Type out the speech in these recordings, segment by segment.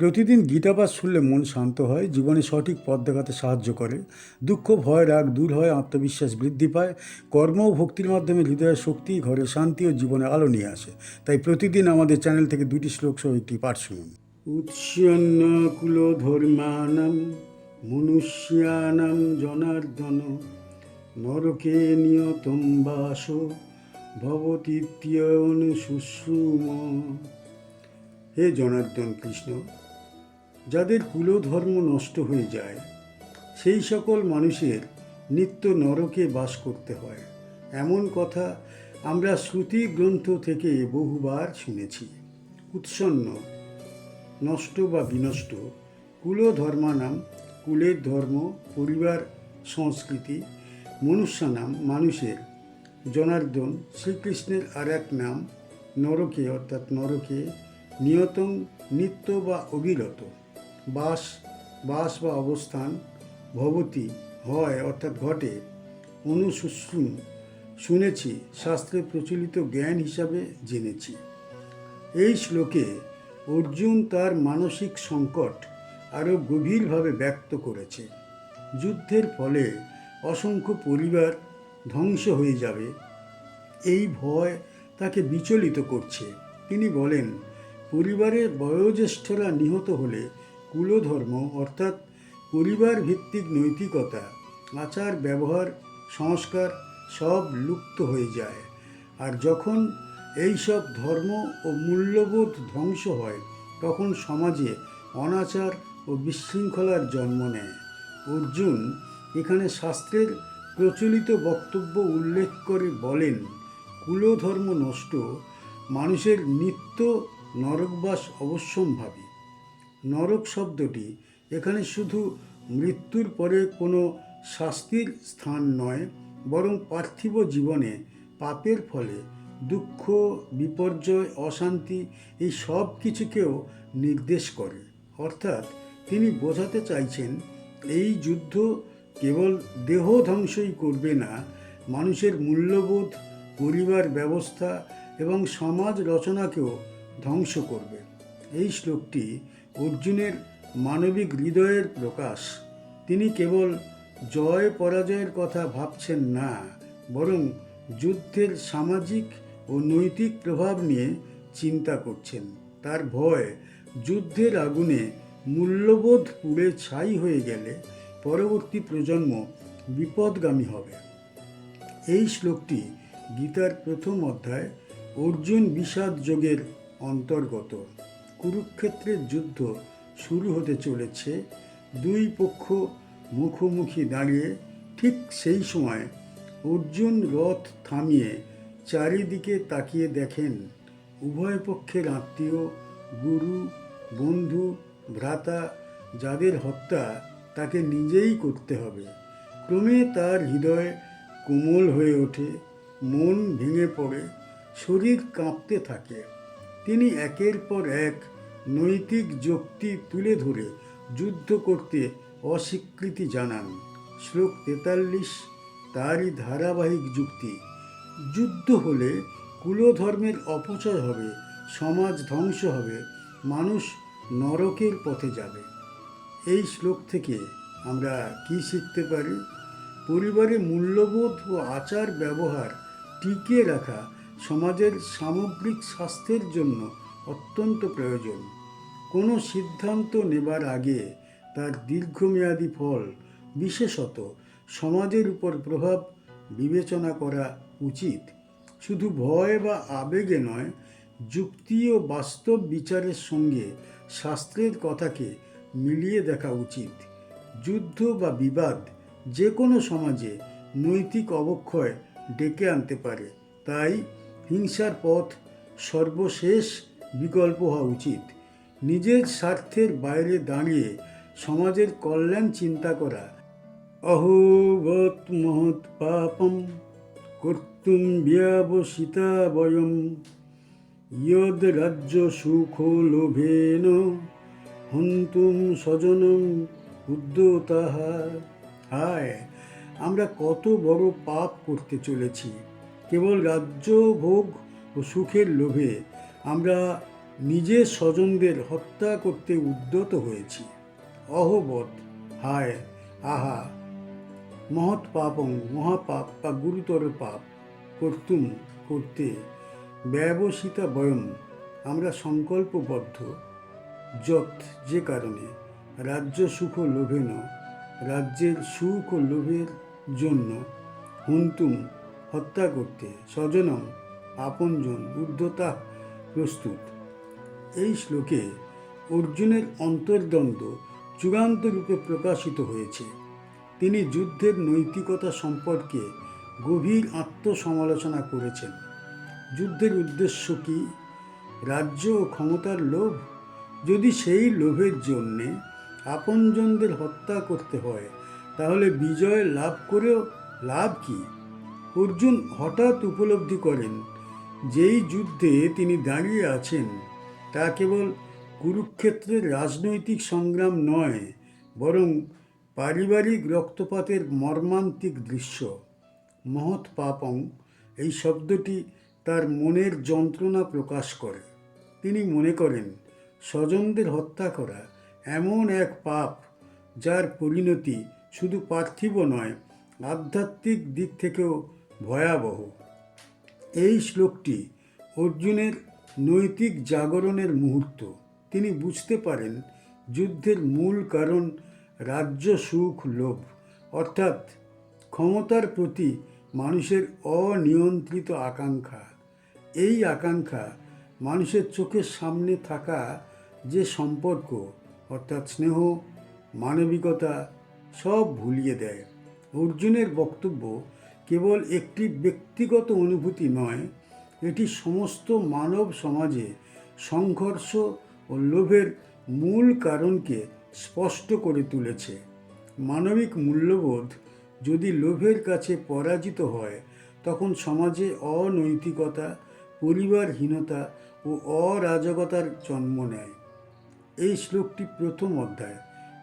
প্রতিদিন গীতাপাঠ শুনলে মন শান্ত হয়, জীবনে সঠিক পথ দেখাতে সাহায্য করে। দুঃখ, ভয়, রাগ দূর হয়, আত্মবিশ্বাস বৃদ্ধি পায়। কর্ম ও ভক্তির মাধ্যমে হৃদয়ের শক্তি, ঘরে শান্তি ও জীবনে আলো নিয়ে আসে। তাই প্রতিদিন আমাদের চ্যানেল থেকে দুটি শ্লোক সহ একটি পাঠ শুনুন। উৎসন্ন কুল ধর্মানাম মনুষ্যানাম জনার্দন নরকে নিয়তম বাস ভবতীত্যন শুশ্রুম হে জনার্দন কৃষ্ণ যাদের কুলধর্ম নষ্ট হয়ে যায়, সেই সকল মানুষের নিত্য নরকে বাস করতে হয়। এমন কথা আমরা শ্রুতি গ্রন্থ থেকে বহুবার শুনেছি। উৎসন্ন, নষ্ট বা বিনষ্ট, কুলধর্মানাম, কুলের ধর্ম, পরিবার, সংস্কৃতি, মনুষ্যানাম, মানুষের, জনার্দন, শ্রীকৃষ্ণের আর এক নাম, নরকে অর্থাৎ নরকে নিয়তম নিত্য বা অবিরত। বাস বাস বা অবস্থান ভবতী হয় অর্থাৎ ঘটে। অনুশুশ্রুম শুনেছি, শাস্ত্রে প্রচলিত জ্ঞান হিসাবে জেনেছি। এই শ্লোকে অর্জুন তার মানসিক সংকট আরও গভীরভাবে ব্যক্ত করেছে। যুদ্ধের ফলে অসংখ্য পরিবার ধ্বংস হয়ে যাবে। এই ভয় তাকে বিচলিত করছে। তিনি বলেন, পরিবারের বয়োজ্যেষ্ঠরা নিহত হলে কুলধর্ম, অর্থাৎ পরিবার ভিত্তিক নৈতিকতা, আচার, ব্যবহার, সংস্কার সব লুপ্ত হয়ে যায়। আর যখন এই সব ধর্ম ও মূল্যবোধ ধ্বংস হয়, তখন সমাজে অনাচার ও বিশৃঙ্খলার জন্ম নেয়। অর্জুন এখানে শাস্ত্রের প্রচলিত বক্তব্য উল্লেখ করে বলেন, কুলধর্ম নষ্ট, মানুষের নিত্য নরকবাস অবশ্যম্ভাবী। নরক শব্দটি এখানে শুধু মৃত্যুর পরে কোনো শাস্তির স্থান নয়, বরং পার্থিব জীবনে, পাপের ফলে, দুঃখ, বিপর্যয়, অশান্তি এই সব কিছুকেও নির্দেশ করে। অর্থাৎ তিনি বোঝাতে চাইছেন, এই যুদ্ধ কেবল দেহ ধ্বংসই করবে না, মানুষের মূল্যবোধ, পরিবার ব্যবস্থা এবং সমাজ রচনাকেও ধ্বংস করবে। এই শ্লোকটি অর্জুনের মানবিক হৃদয়ের প্রকাশ। তিনি কেবল জয় পরাজয়ের কথা ভাবছেন না, বরং যুদ্ধের সামাজিক ও নৈতিক প্রভাব নিয়ে চিন্তা করছেন। তার ভয় যুদ্ধের আগুনে মূল্যবোধ পুড়ে ছাই হয়ে গেলে পরবর্তী প্রজন্ম বিপদগামী হবে। এই শ্লোকটি গীতার প্রথম অধ্যায় অর্জুন বিষাদ যোগের অন্তর্গত। কুরুক্ষেত্রের যুদ্ধ শুরু হতে চলেছে। দুই পক্ষ মুখোমুখি দাঁড়িয়ে ঠিক সেই সময় অর্জুন রথ থামিয়ে চারিদিকে তাকিয়ে দেখেন উভয় পক্ষের আত্মীয়, গুরু, বন্ধু, ভ্রাতা যাদের হত্যা তাকে নিজেই করতে হবে। ক্রমে তার হৃদয় কোমল হয়ে ওঠে, মন ভেঙে পড়ে, শরীর কাঁপতে থাকে। তিনি একের পর এক নৈতিক যুক্তি তুলে ধরে যুদ্ধ করতে অস্বীকৃতি জানান। শ্লোক তেতাল্লিশ, তারই ধারাবাহিক যুক্তি, যুদ্ধ হলে কুলধর্মের অপচয় হবে, সমাজ ধ্বংস হবে, মানুষ নরকের পথে যাবে। এই শ্লোক থেকে আমরা কি শিখতে পারি? পরিবারে মূল্যবোধ ও আচার ব্যবহার টিকিয়ে রাখা সমাজের সামগ্রিক স্বাস্থ্যের জন্য অত্যন্ত প্রয়োজন। কোনো সিদ্ধান্ত নেবার আগে তার দীর্ঘমেয়াদী ফল, বিশেষত সমাজের উপর প্রভাব বিবেচনা করা উচিত। শুধু ভয় বা আবেগে নয়, যুক্তি ও বাস্তব বিচারের সঙ্গে শাস্ত্রের কথাকে মিলিয়ে দেখা উচিত। যুদ্ধ বা বিবাদ যে কোনো সমাজে নৈতিক অবক্ষয় ডেকে আনতে পারে। তাই হিংসার পথ সর্বশেষ বিকল্প হওয়া উচিত। নিজের স্বার্থের বাইরে দাঁড়িয়ে সমাজের কল্যাণ চিন্তা করা। অহোগত মহৎ পাপম কর্তুম ব্যবসিতা বয়ম। ইয়দ রাজ্য সুখ লোভেন হন্তুম স্বজনম উদ্যতাহা। হায়, আমরা কত বড় পাপ করতে চলেছি। কেবল রাজ্য, ভোগ ও সুখের লোভে আমরা নিজের স্বজনদের হত্যা করতে উদ্যত হয়েছি। অহবত হায়, আহা, মহৎ পাপং, মহাপাপ বা গুরুতর পাপ কর্তুম করতে ব্যবসিতা বয়ম আমরা সংকল্পবদ্ধ। যত যে কারণে রাজ্য সুখ লোভেন রাজ্যের সুখ ও লোভের জন্য হুন্তুম হত্যা করতে স্বজনম আপনজন উদ্ধতা প্রস্তুত। এই শ্লোকে অর্জুনের অন্তর্দ্বন্দ্ব চূড়ান্ত রূপে প্রকাশিত হয়েছে। তিনি যুদ্ধের নৈতিকতা সম্পর্কে গভীর আত্মসমালোচনা করেছেন। যুদ্ধের উদ্দেশ্য কি? রাজ্য ও ক্ষমতার লোভ? যদি সেই লোভের জন্যে আপনজনদের হত্যা করতে হয়, তাহলে বিজয় লাভ করেও লাভ কি? অর্জুন হঠাৎ উপলব্ধি করেন, যেই যুদ্ধে তিনি দাঁড়িয়ে আছেন, তা কেবল কুরুক্ষেত্রের রাজনৈতিক সংগ্রাম নয়, বরং পারিবারিক রক্তপাতের মর্মান্তিক দৃশ্য। মহৎ পাপং, এই শব্দটি তার মনের যন্ত্রণা প্রকাশ করে। তিনি মনে করেন, স্বজনদের হত্যা করা এমন এক পাপ, যার পরিণতি শুধু পার্থিব নয়, আধ্যাত্মিক দিক থেকেও ভয়াবহ। এই শ্লোকটি অর্জুনের নৈতিক জাগরণের মুহূর্ত। তিনি বুঝতে পারেন যুদ্ধের মূল কারণ রাজ্য সুখ লোভ, অর্থাৎ ক্ষমতার প্রতি মানুষের অনিয়ন্ত্রিত আকাঙ্ক্ষা। এই আকাঙ্ক্ষা মানুষের চোখের সামনে থাকা যে সম্পর্ক, অর্থাৎ স্নেহ, মানবিকতা, সব ভুলিয়ে দেয়। অর্জুনের বক্তব্য কেবল একটি ব্যক্তিগত অনুভূতি নয়, এটি সমস্ত মানব সমাজে সংঘর্ষ ও লোভের মূল কারণকে স্পষ্ট করে তুলেছে। মানবিক মূল্যবোধ যদি লোভের কাছে পরাজিত হয়, তখন সমাজে অনৈতিকতা, পরিবারহীনতা ও অরাজকতার জন্ম নেয়। এই শ্লোকটি প্রথম অধ্যায়,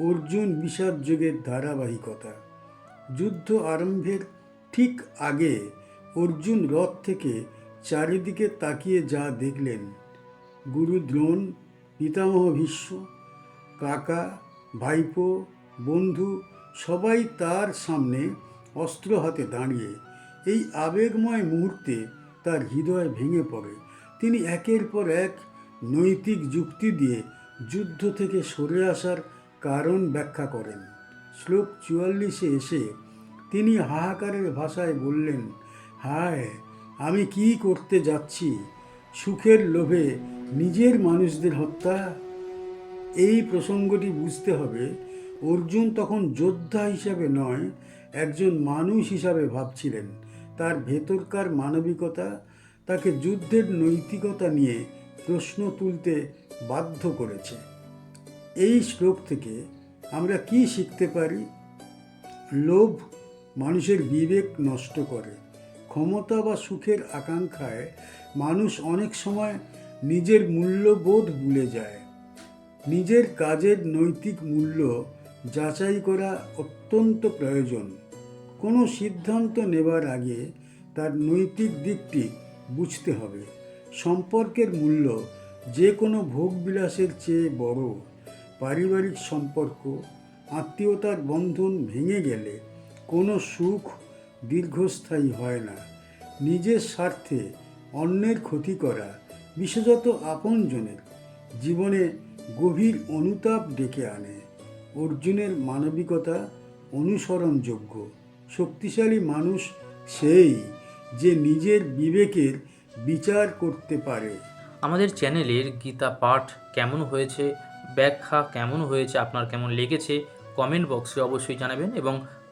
অর্জুন বিষাদ যুগের ধারাবাহিকতা। যুদ্ধ আরম্ভের ঠিক আগে অর্জুন রথ থেকে চারিদিকে তাকিয়ে যা দেখলেন। গুরু দ্রোণ, পিতামহ ভীষ্ম, কাকা, ভাইপো, বন্ধু সবাই তার সামনে অস্ত্র হাতে দাঁড়িয়ে এই আবেগময় মুহূর্তে তার হৃদয় ভেঙে পড়ে। তিনি একের পর এক নৈতিক যুক্তি দিয়ে যুদ্ধ থেকে সরে আসার কারণ ব্যাখ্যা করেন। শ্লোক চুয়াল্লিশে এসে তিনি হাহাকারের ভাষায় বললেন, হায়, আমি কি করতে যাচ্ছি? সুখের লোভে নিজের মানুষদের হত্যা? এই প্রসঙ্গটি বুঝতে হবে, অর্জুন তখন যোদ্ধা হিসাবে নয়, একজন মানুষ হিসাবে ভাবছিলেন। তার ভেতরকার মানবিকতা, তাকে যুদ্ধের নৈতিকতা নিয়ে প্রশ্ন তুলতে বাধ্য করেছে। এই শ্লোক থেকে আমরা কি শিখতে পারি? লোভ মানুষের বিবেক নষ্ট করে। ক্ষমতা বা সুখের আকাঙ্ক্ষায় মানুষ অনেক সময় নিজের মূল্যবোধ ভুলে যায়। নিজের কাজের নৈতিক মূল্য যাচাই করা অত্যন্ত প্রয়োজন। কোনো সিদ্ধান্ত নেবার আগে তার নৈতিক দিকটি বুঝতে হবে। সম্পর্কের মূল্য যে কোনো ভোগবিলাসের চেয়ে বড়। পারিবারিক সম্পর্ক, আত্মীয়তার বন্ধন ভেঙে গেলে কোনো সুখ দীর্ঘস্থায়ী হয় না। নিজের স্বার্থে অন্যের ক্ষতি করা বিশেষত আপনজনের জীবনে গভীর অনুতাপ ডেকে আনে। অর্জুনের মানবিকতা অনুসরণযোগ্য, শক্তিশালী মানুষ সেই যে নিজের বিবেকের বিচার করতে পারে। আমাদের চ্যানেলের গীতা পাঠ কেমন হয়েছে, ব্যাখ্যা কেমন হয়েছে, আপনার কেমন লেগেছে কমেন্ট বক্সে অবশ্যই জানাবেন এবং